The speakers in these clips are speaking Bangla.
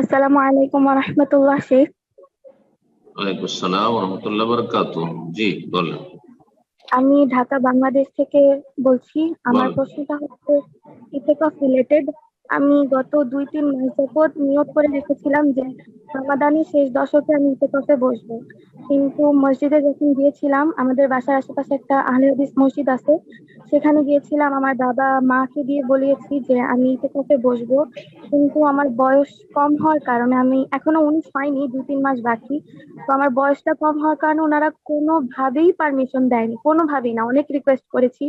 আসসালামু আলাইকুম রহমতুল্লাহ শেখ। ওয়ালাইকুম আসসালাম রহমতুল্লাহ বরকাত জি বলেন। আমি ঢাকা বাংলাদেশ থেকে বলছি। আমার। প্রশ্নটা হচ্ছে ইতেকাফ রিলেটেড আমি গত দুই তিন মাস যাবত নিয়োগ করে রেখেছিলাম যে রমাদানের শেষ দশকে আমি ইফেকফে বসবো। কিন্তু মসজিদে যখন গিয়েছিলাম, আমাদের বাসার আশেপাশে একটা আহলে হাদিস মসজিদ আছে। সেখানে গিয়েছিলাম, আমার বাবা মাকে দিয়ে বলিয়েছি যে, আমি ইফেকফে বসবো। কিন্তু আমার বয়স কম হওয়ার কারণে আমি এখনও উনিশ হয়নি, দু তিন মাস বাকি। তো আমার বয়সটা কম হওয়ার কারণে ওনারা কোনোভাবেই পারমিশন দেয়নি, কোনোভাবেই না। অনেক রিকোয়েস্ট করেছি।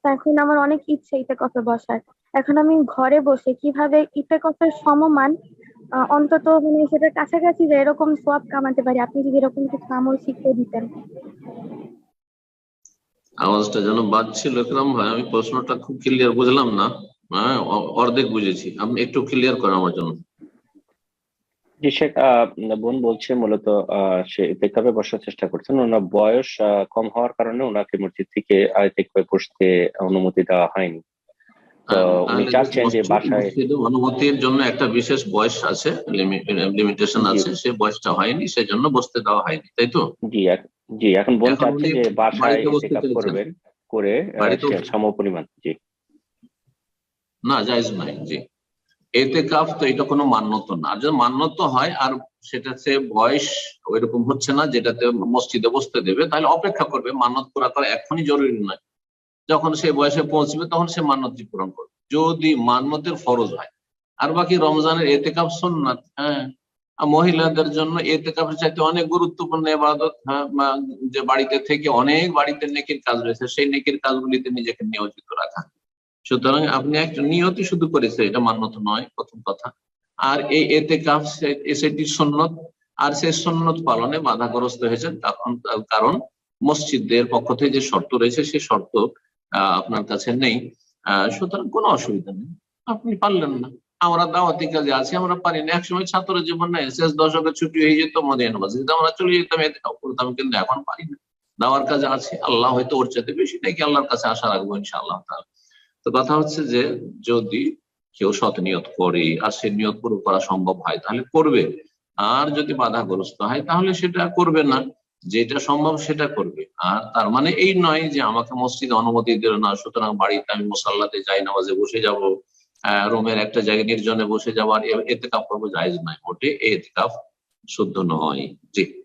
তো এখন আমার অনেক ইচ্ছে ইতে কফে বসার। এখন আমি ঘরে বসে কীভাবে ইতে কফের সমমান অন্তত মানে সেটার কাছাকাছি যে এরকম সোয়াব কামাতে পারি আপনি যদি এরকম কিছু আমল শিখিয়ে দিতেন। আওয়াজটা যেন বাজছিল একদম ভাই আমি প্রশ্নটা খুব ক্লিয়ার বুঝলাম না। হ্যাঁ অর্ধেক বুঝেছি। আপনি একটু ক্লিয়ার করেন আমার জন্য। জি শেখ বোন বলছে মূলত আহ, সে ইতেকাফে বসার চেষ্টা করছেন। ওনার বয়স কম হওয়ার কারণে ওনাকে মসজিদ থেকে ইতেকাফে বসতে অনুমতি দেওয়া হয়নি। তো উনি চাচ্ছেন যে বাসায় মসজিদে অনুমতির জন্য একটা বিশেষ বয়স আছে লিমিটেশন আছে সে বয়সটা হয়নি সেজন্য বসতে দেওয়া হয়নি তাই তো? জি জি এখন বোন চাচ্ছে যে বাসায় করবেন করে আহ, বাড়িতেও- সে সম পরিমাণ জি। না জায়জ নাই জি। এতে কাফ তো এটা কোনো মান্যত না। আর যদি মান্যত হয় আর সেটাতে বয়স ওইরকম হচ্ছে না যেটাতে মসজিদে বসতে দেবে তাহলে অপেক্ষা করবে মান্যত করা তো এখনই জরুরি নয়। যখন সে বয়সে পৌঁছবে, তখন সে মান্যতটি পূরণ করবে। যদি মান্যতের ফরজ হয়। আর বাকি রমজানের এতে কাপ সুন্নাত হ্যাঁ? মহিলাদের জন্য এতে কাপের চাইতে অনেক গুরুত্বপূর্ণ এবাদত হ্যাঁ? যে বাড়িতে থেকে অনেক বাড়িতে নেকির কাজ রয়েছে, সেই নেকির কাজগুলিতে নিজেকে নিয়োজিত রাখা। সুতরাং আপনি একটা নিয়তি শুধু করেছে এটা মান্যত নয়, প্রথম কথা। আর এই এতে কাপ সেটি সন্ন্যত আর সেই সন্ন্যত পালনে বাধাগ্রস্ত হয়েছেন তার কারণ মসজিদের পক্ষ থেকে যে শর্ত রয়েছে সেই শর্ত আপনার কাছে নেই। সুতরাং কোনো অসুবিধা নেই। আপনি পারলেন না। আমরা দাওয়াতি কাজে আছি, আমরা পারি না। একসময় ছাত্র জীবন নাই শেষ দশকে ছুটি হয়ে যেত মদিনা ইউনিভার্সিটিতে। আমরা চলে যেতাম করতাম, কিন্তু এখন পারি না। দাওয়ার কাজে আছে। আল্লাহ হয়তো ওর চাইতে বেশি নাকি, আল্লাহর কাছে আশা রাখব ইনশাআল্লাহ তাআলা। তো কথা হচ্ছে যে, যদি কেউ সৎ নিয়ত করে আর সে নিয়ত পুরো করা সম্ভব হয়, তাহলে করবে। আর যদি বাধাগ্রস্ত হয়, তাহলে সেটা করবে না। যেটা সম্ভব সেটা করবে। আর তার মানে এই নয় যে আমাকে মসজিদে অনুমতি দিল না, সুতরাং বাড়িতে আমি মোসাল্লাতে যাই, নামাজে বসে যাব রোমের একটা জায়গা নির্জনে বসে যাওয়ার এতে কাপ করব জায়জ নয়, মোটে এতে কাপ শুদ্ধ নয়। জি।